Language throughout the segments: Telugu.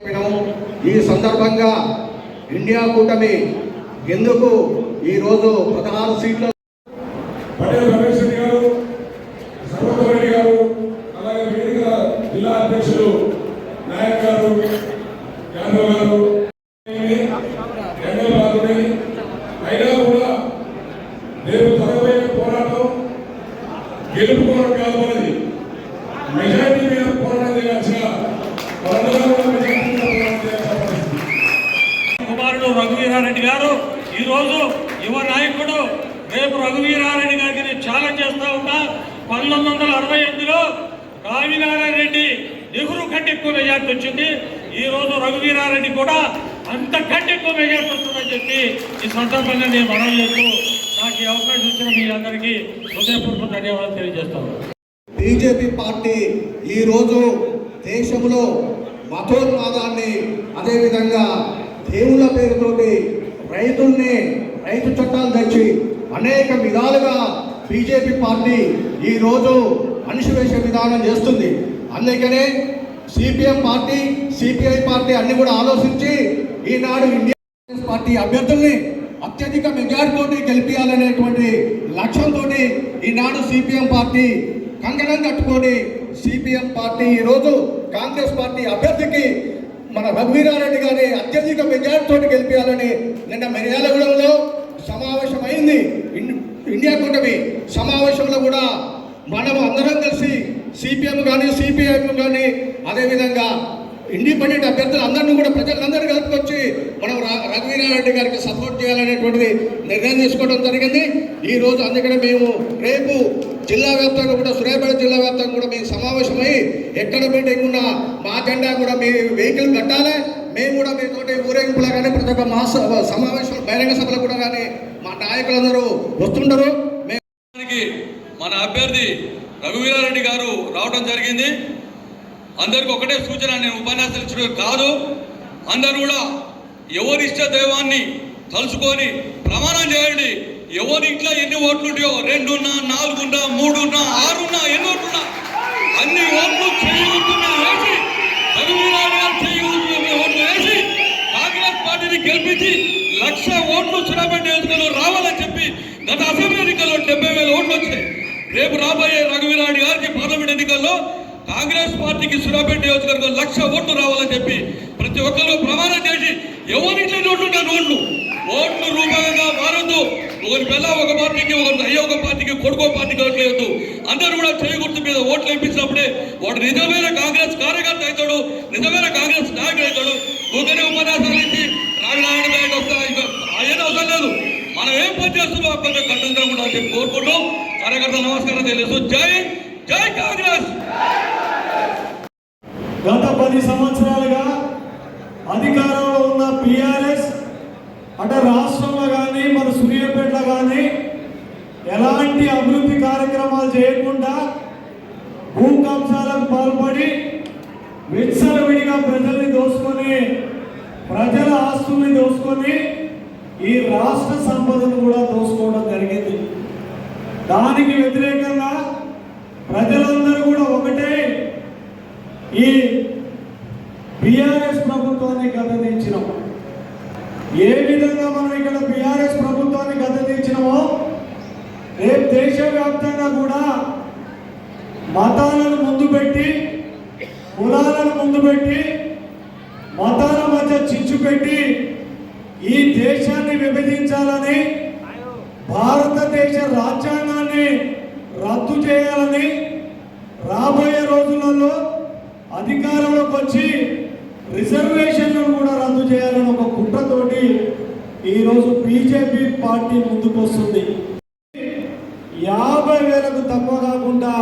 ఈ సందర్భంగా ఇండియా కూటమి ఎందుకు ఈరోజు పదహారు సీట్ల పటేల్ రమేష్ రెడ్డి గారు సర్వత్ రెడ్డి గారు అలాగే జిల్లా అధ్యక్షులు నాయక్ గారు యాదవ్ గారు ఎండల బాధుడి అయినా కూడా రేపు జరగబోయే పోరాటం గెలుపు కొరకు కాదు మనది మెజారిటీ మీద పోరాటం చేయాల్సిన వాళ్ళందరూ కూడా మెజారిటీ మీద పోరాటం చేయాల్సిన పరిస్థితి కుమారుడు రఘువీరారెడ్డి గారు యువ నాయకుడు రేపు రఘువీరారెడ్డి గారికి నేను ఛాలెంజ్ చేస్తా ఉన్నా పంతొమ్మిది వందల అరవై ఎనిమిదిలో రావినారాయణ రెడ్డి నెహ్రూ కంటే ఎక్కువ మెజార్టీ వచ్చింది. ఈ రోజు రఘువీరారెడ్డి కూడా అంతకంటే ఎక్కువ మెజార్టీ వస్తుందని చెప్పి ఈ సందర్భంగా నేను మనం చేస్తూ నాకు ఈ అవకాశం ఇచ్చిన మీ అందరికీ హృదయపూర్వక ధన్యవాదాలు తెలియజేస్తాను బీజేపీ పార్టీ ఈరోజు దేశంలో మతోన్మాదాన్ని అదేవిధంగా దేవుళ్ళ పేరుతోటి రైతుల్ని రైతు చట్టాలు తెచ్చి అనేక విధాలుగా బీజేపీ పార్టీ ఈరోజు అణిచివేసే విధానం చేస్తుంది. అందుకనే సిపిఎం పార్టీ సిపిఐ పార్టీ అన్ని కూడా ఆలోచించి ఈనాడు ఇండియా పార్టీ అభ్యర్థుల్ని అత్యధిక మెజార్టీతోటి గెలిపించాలనేటువంటి లక్ష్యంతో ఈనాడు సిపిఎం పార్టీ కంకణం కట్టుకొని సిపిఎం పార్టీ ఈరోజు కాంగ్రెస్ పార్టీ అభ్యర్థికి మన రఘువీరారెడ్డి గారిని అత్యధిక మెజార్టీతో గెలిపించాలని నిన్న మిర్యాలగూడెంలో సమావేశం అయింది ఇన్- ఇండియా కూటమి సమావేశంలో కూడా మనం అందరం కలిసి సిపిఎం కానీ సిపిఐఎం కానీ అదేవిధంగా ఇండిపెండెంట్ అభ్యర్థులు అందరినీ కూడా ప్రజలందరూ కలుపుకొచ్చి మనం రఘువీరారెడ్డి గారికి సపోర్ట్ చేయాలనేటువంటిది నిర్ణయం తీసుకోవడం జరిగింది. ఈ రోజు అందుకనే మేము రేపు జిల్లా వ్యాప్తంగా కూడా సూర్యాపేట జిల్లా వ్యాప్తంగా కూడా మేము సమావేశమై ఎక్కడ మీటింగ్ ఉన్నా మా జెండా కూడా మీ వెహికల్ కట్టాలి. మేము కూడా మీతోటి ఊరేగింపులో కానీ ప్రతి ఒక్క మాస సమావేశం బహిరంగ సభలో కూడా కానీ మా నాయకులందరూ వస్తుంటారు. మేము దానికి మన అభ్యర్థి రఘువీరారెడ్డి గారు రావడం జరిగింది. అందరికి ఒకటే సూచన నేను ఉపన్యాసం ఇచ్చడం కాదు. అందరూ కూడా ఎవరి ఇష్ట దైవాన్ని తలుచుకొని ప్రమాణం చేయండి. ఎవరి ఇంట్లో ఎన్ని ఓట్లు ఉంటాయో రెండున్నా నాలుగున్నా మూడున్నా ఆరున్నా ఎన్ని ఓట్లున్నా అన్ని ఓట్లు చేయవద్దు మీరు వేసి రఘువీరారెడ్డి ఓట్లు వేసి కాంగ్రెస్ పార్టీని గెలిపించి లక్ష ఓట్లు సురాపేట నియోజకవర్గంలో రావాలని చెప్పి గత అసెంబ్లీ ఎన్నికల్లో డెబ్బై వేల ఓట్లు వచ్చాయి. రేపు రాబోయే రఘువీరాడి గారికి పార్లమెంట్ ఎన్నికల్లో కాంగ్రెస్ పార్టీకి సురాపేట నియోజకవర్గం లక్ష ఓట్లు రావాలని చెప్పి ప్రతి ఒక్కరూ ప్రమాణం చేసి ఎవరింట్లో నోట్లు నా నోట్లు? ఓట్లు రూపంగా మారొద్దు. ఒకరి పిల్ల ఒక పార్టీకి ఒకరి అయ్యో ఒక పార్టీకి కొడుకో పార్టీకి ఓట్లు అందరు అందరూ కూడా చేయి మీద ఓట్లు వేయించినప్పుడే వాడు నిజమైన కాంగ్రెస్ కార్యకర్త అవుతాడు నిజమైన కాంగ్రెస్ నాయకుడు అవుతాడు. ఊరికనే ఉపన్యాసాలు ఇచ్చి రాజనారాయణ నాయకు వస్తా ఆయన అవసరం లేదు. మనం ఏం పని చేస్తున్నాం ఆ పని కూడా చెప్పి కోరుకుంటూ కార్యకర్త నమస్కారం తెలుసు జై జై కాంగ్రెస్! గత పది సంవత్సరాలుగా అధికారంలో ఉన్న పిఆర్ఎస్ అంటే రాష్ట్రంలో కానీ మన సూర్యాపేటలో కానీ ఎలాంటి అభివృద్ధి కార్యక్రమాలు చేయకుండా భూ కబ్జాలకు పాల్పడి విచ్చలవిడిగా ప్రజల్ని దోసుకొని ప్రజల ఆస్తుల్ని దోసుకొని ఈ రాష్ట్ర సంపదను కూడా దోసుకోవడం జరిగింది. దానికి వ్యతిరేకంగా ప్రజలందరూ కూడా ఒకటే ఈ బీఆర్ఎస్ ప్రభుత్వాన్ని గద్దదించినాం ఏ విధంగా మనం ఇక్కడ బీఆర్ఎస్ ప్రభుత్వాన్ని గద్దదించినామో రేపు దేశవ్యాప్తంగా కూడా మతాలను ముందు పెట్టి కులాలను ముందు పెట్టి మతాల మధ్య చిచ్చు పెట్టి ఈ దేశాన్ని విభజించాలని భారతదేశ రాజ్యాంగాన్ని రద్దు చేయాలని రాబోయే రోజులలో అధికారంలోకి వచ్చి రిజర్వేషన్లను కూడా రద్దు చేయాలని ఒక కుట్రతోటి ఈరోజు బీజేపీ పార్టీ ముందుకు వస్తుంది యాభై వేలకు తక్కువ కాకుండా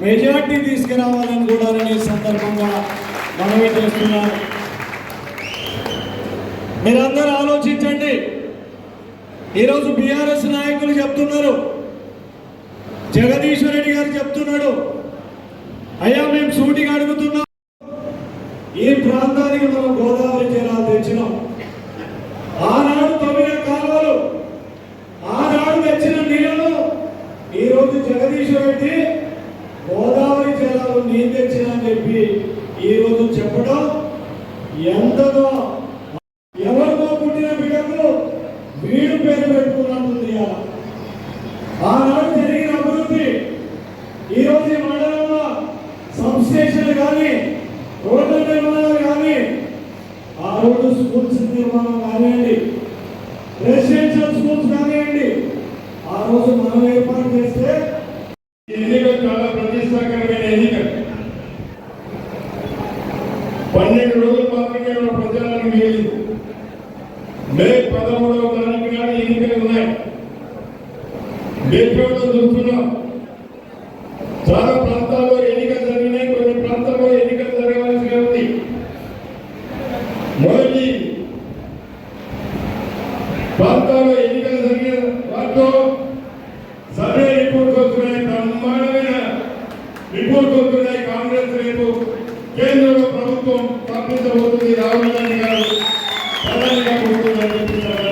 మెజార్టీ తీసుకురావాలని కూడా నేను సందర్భంగా మనవి చేస్తున్నాను. మీరందరూ ఆలోచించండి. ఈరోజు బీఆర్ఎస్ నాయకులు చెప్తున్నారు. జగదీశ్వరెడ్డి గారు చెప్తున్నాడు. అయ్యా మేము సూటిగా అడుగుతున్నాం. ఈ ప్రాంతానికి మనం గోదావరి జిల్లా తెచ్చినాం. ఆనాడు తొమ్మిది కాలువలు ఆనాడు తెచ్చిన నీళ్ళలో ఈరోజు జగదీశ్వర రెడ్డి స్కూల్స్ నిర్మాణం కానివ్వండి. రెసిడెన్షియల్ స్కూల్స్ కానివ్వండి. ఆ రోజు మనమే రాష్ట్రాల్లో ఎన్నికలు జరిగిన వాటిలో సర్వే రిపోర్ట్స్ వస్తున్నాయి బ్రహ్మాండమైన రిపోర్ట్స్ వస్తున్నాయి కాంగ్రెస్ రేపు కేంద్రంలో ప్రభుత్వం స్థాపించబోతుంది. రాహుల్ గాంధీ గారు ప్రధానిగా పోతుందని చెప్పినారు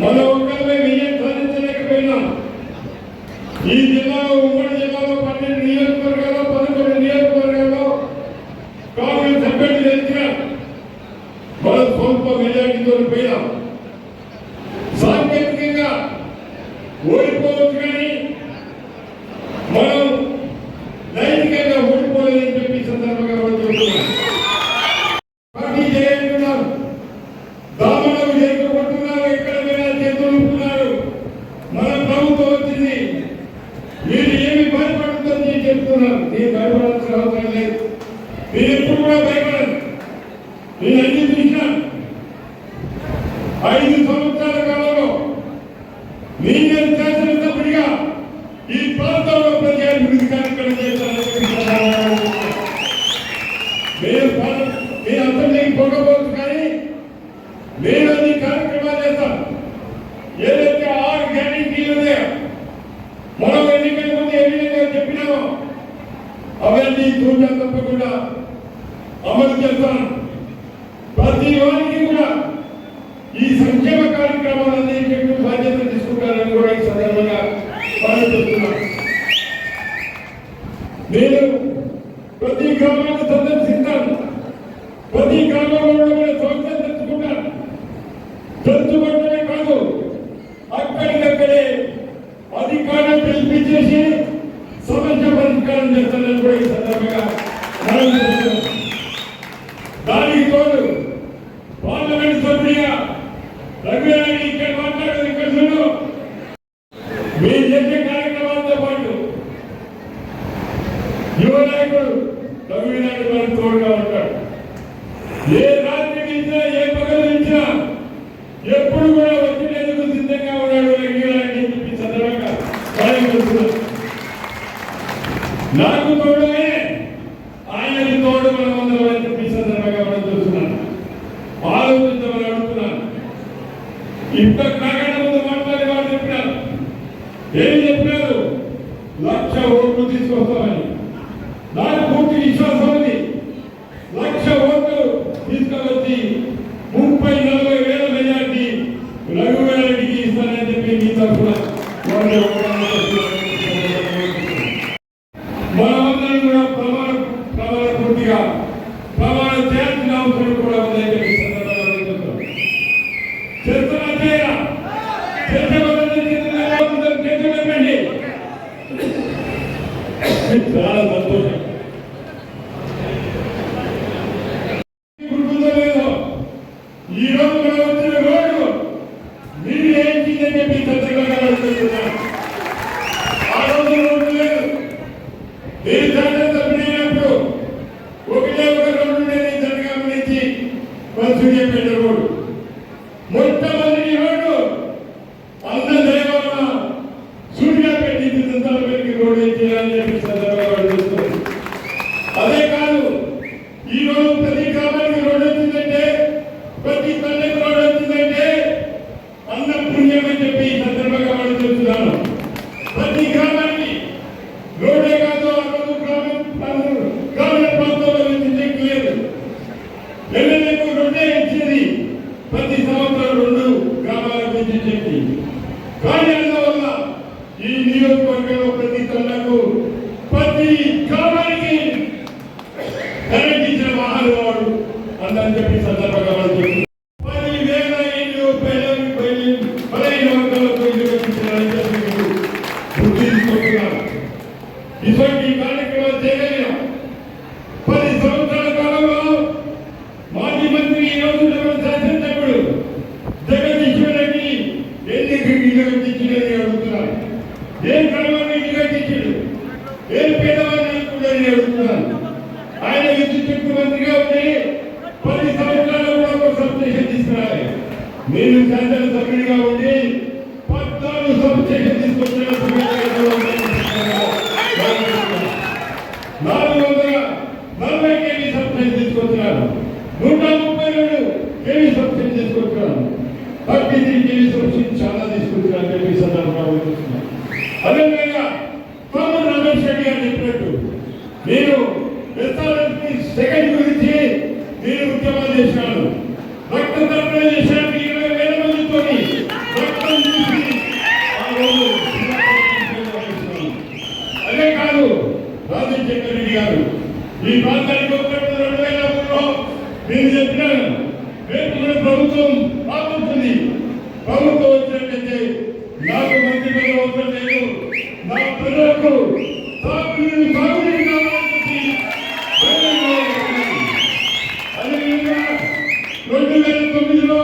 మన ఒక్కరిపై విజయం సాధించలేకపోయినాం. ఈ జిల్లాలో ఉమ్మడి జిల్లాలో పన్నెండు నియోజకవర్గాలు చెప్తున్నాను నీ భయపడాల్సిన అవసరం లేదు. మీరు ఎప్పుడు కూడా భయపడ చేస్తున్నాం ప్రతి వారికి కూడా ఈ సంక్షేమ కార్యక్రమాలన్నీ చెప్పి బాధ్యత తీసుకుంటారని కూడా ఈ సందర్భంగా వాళ్ళు చెప్తున్నారు. నేను ప్రతి గ్రామాన్ని సందర్శించి బీజేపీ Tchau, outro disco, ఇటువంటి అగ్ని తీసుకొచ్చి చాలా తీసుకొచ్చి తీసుకొచ్చిన చెప్పి సందర్భంగా అదే ప్రభుత్వం వచ్చినట్టయితే నాకు మంచి పని అవసరం లేదు. నా ప్రజలకు రెండు వేల తొమ్మిదిలో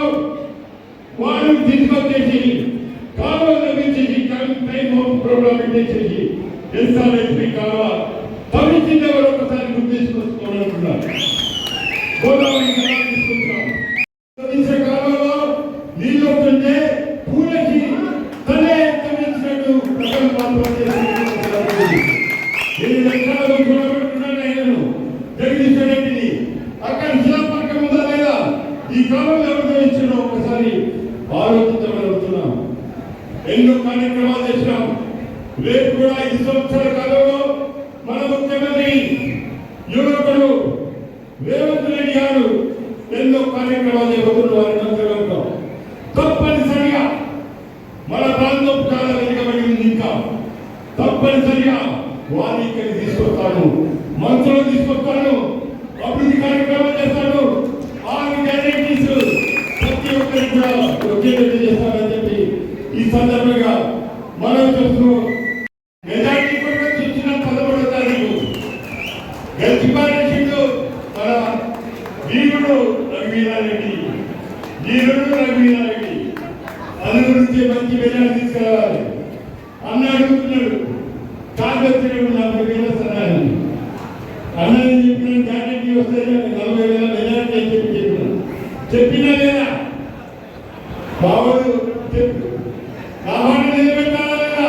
వారు తీసుకొచ్చేసి కాలువ తగ్గించేసి టైం ప్రోగ్రామ్ పెట్టేసేసి ఇస్తానని బాబు చెప్పు. నిలబెట్టాలా లేదా?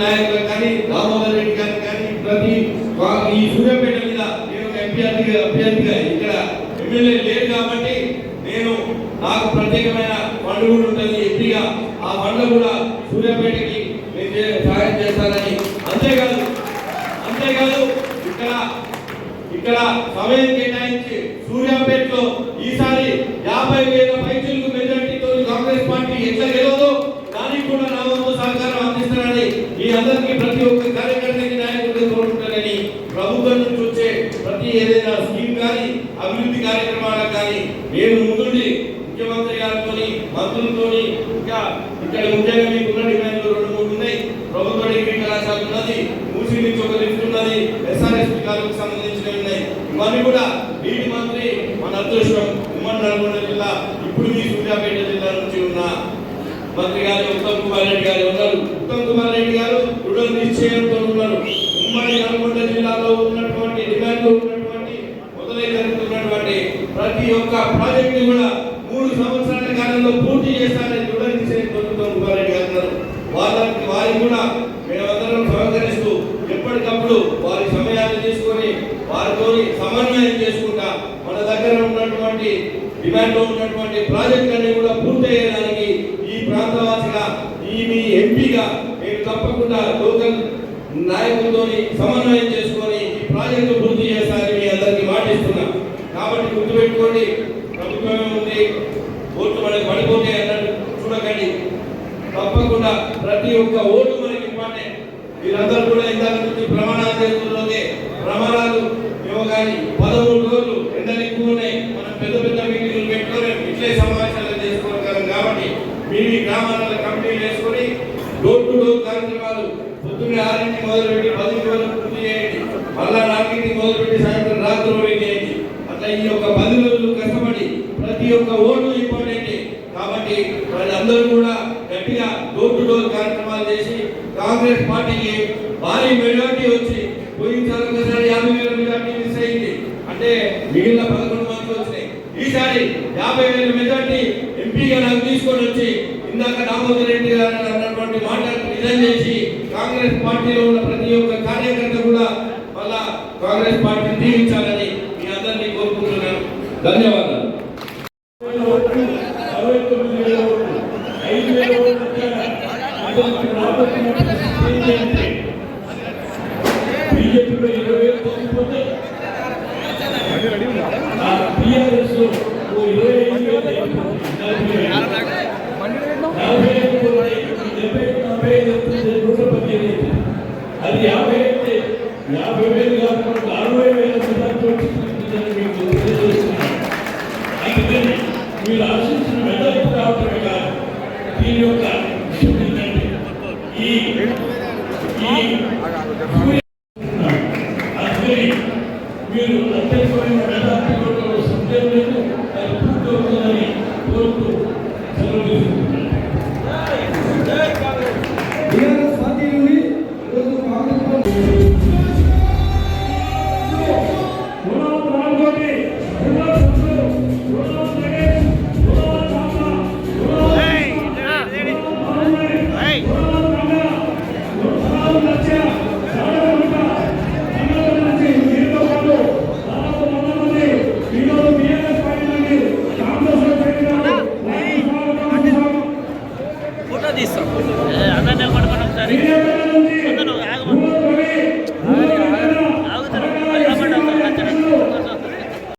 నాయకులకు కానీ రామ్మోహన్ రెడ్డి గారు కానీ ప్రతి ఈ సూర్యపేట మీద నేను ఒక అభ్యర్థిగా అభ్యర్థిగా ఇక్కడ ఎమ్మెల్యే లేదు కాబట్టి నేను నాకు ప్రత్యేకమైన ఫండ్ కూడా ఉంటుంది ఎంపీగా. ఆ పండుగ కూడా సూర్యపేటకి నేను సహాయం చేస్తానని. అంతేకాదు అంతేకాదు ఇక్కడ ఇక్కడ సమయం కేటాయించి సూర్యాపేటలో ఈసారి యాభై వేల కానీ నేను ముందుండి ముఖ్యమంత్రి గారితో మంత్రులతో ఇంకా ఇక్కడ ముఖ్యంగా మీకు ఉన్న డిమాండ్లు రెండు మూడు ఉన్నాయి. ప్రభుత్వ డిగ్రీ కళాశాల ఉన్నది మూసి నుంచి ఒక లిఫ్ట్ ఉన్నది ఎస్ఆర్ఎస్పి కాలకు సంబంధించినవి ఉన్నాయి. ఇవన్నీ కూడా నీటి మంత్రి మన అదృష్టం. ఉమ్మడి నల్గొండ జిల్లా ఇప్పుడు మీ సూర్యాపేట జిల్లా నుంచి ఉన్న మంత్రి గారు ఉత్తమ్ కుమార్ రెడ్డి గారు ఉన్నారు. ఉత్తమ్ కుమార్ రెడ్డి గారు దృఢ నిశ్చయంతో ఉన్నారు. ఉమ్మడి నల్గొండ జిల్లాలో ఉన్నటువంటి డిమాండ్లు ప్రతి ఒక్క కూడా మూడు సంవత్సరాల కాలంలో పూర్తి చేస్తారని దృఢ నిశ్చయంతో ఉత్తమ్ కుమార్ రెడ్డి గారు ఉన్నారు వాళ్ళకి వారికి కూడా మేమందరం సహకరిస్తూ ఎప్పటికప్పుడు వారి సమయాన్ని తీసుకొని వారితో సమన్వయం చేసుకుంటా మన దగ్గర ఉన్నటువంటి డిమాండ్లో ఉన్నటువంటి ప్రాజెక్టులన్నీ కూడా పూర్తయ్యేదానికి ఈ ప్రాంతవాసిగా ఈ మీ ఎంపీగా నేను తప్పకుండా లోకల్ నాయకులతో సమన్వయం చేసుకొని ఈ ప్రాజెక్టు పూర్తి చేస్తానని మీ అందరికీ మాటిస్తున్నా కాబట్టి గుర్తుపెట్టుకోండి ప్రభుత్వమే ఉంది ఓట్లు మనకి పడిపోతే అన్నట్టు చూడకండి తప్పకుండా ప్రతి ఒక్క ఓటు మనకి ఇంపార్టెంట్ మీరందరూ కూడా ఇందాక నుంచి ప్రమాణాలు భ్రమరాలు ప్రమాణాలు పదమూడు రోజులు ఎండలు ఎక్కువనే మనం పెద్ద పెద్ద మీటింగ్లు పెట్టుకొని ఇట్లే సమావేశాలు చేసుకోగలం కాబట్టి మీ మీ గ్రామాల కమిటీలు చేసుకొని డోర్ టు డోర్ కార్యక్రమాలు పొద్దున్నే ఆరింటికి మొదలుపెట్టి పదింటి వరకు పూర్తి చేయండి. మళ్ళా నాలుగింటికి మొదలుపెట్టి సాయంత్రం రాత్రి వరకు చేయండి. అట్లా ఈ యొక్క పది రోజులు కష్టపడి ప్రతి ఒక్క ఓటు ఇంపార్టెంట్. కాబట్టి వాళ్ళందరూ కూడా గట్టిగా డోర్ టు డోర్ కార్యక్రమాలు చేసి కాంగ్రెస్ పార్టీ భారీ మెజార్టీ వచ్చి పోయినసారి ఒకసారి యాభై వేల మెజార్టీ మిస్ అయింది అంటే మిగిలిన పదకొండు మంది వచ్చినాయి ఈసారి యాభై వేల మెజార్టీ ఎంపీగా నాకు తీసుకొని వచ్చి ఇందాక దామోదర్ రెడ్డి గారు అన్నటువంటి మాట నిజం చేసి కాంగ్రెస్ పార్టీలో ఉన్న ప్రతి ఒక్క కార్యకర్త కూడా మళ్ళా కాంగ్రెస్ పార్టీని దీవించాలని మీ అందరినీ కోరుకుంటున్నాను. ధన్యవాదాలు.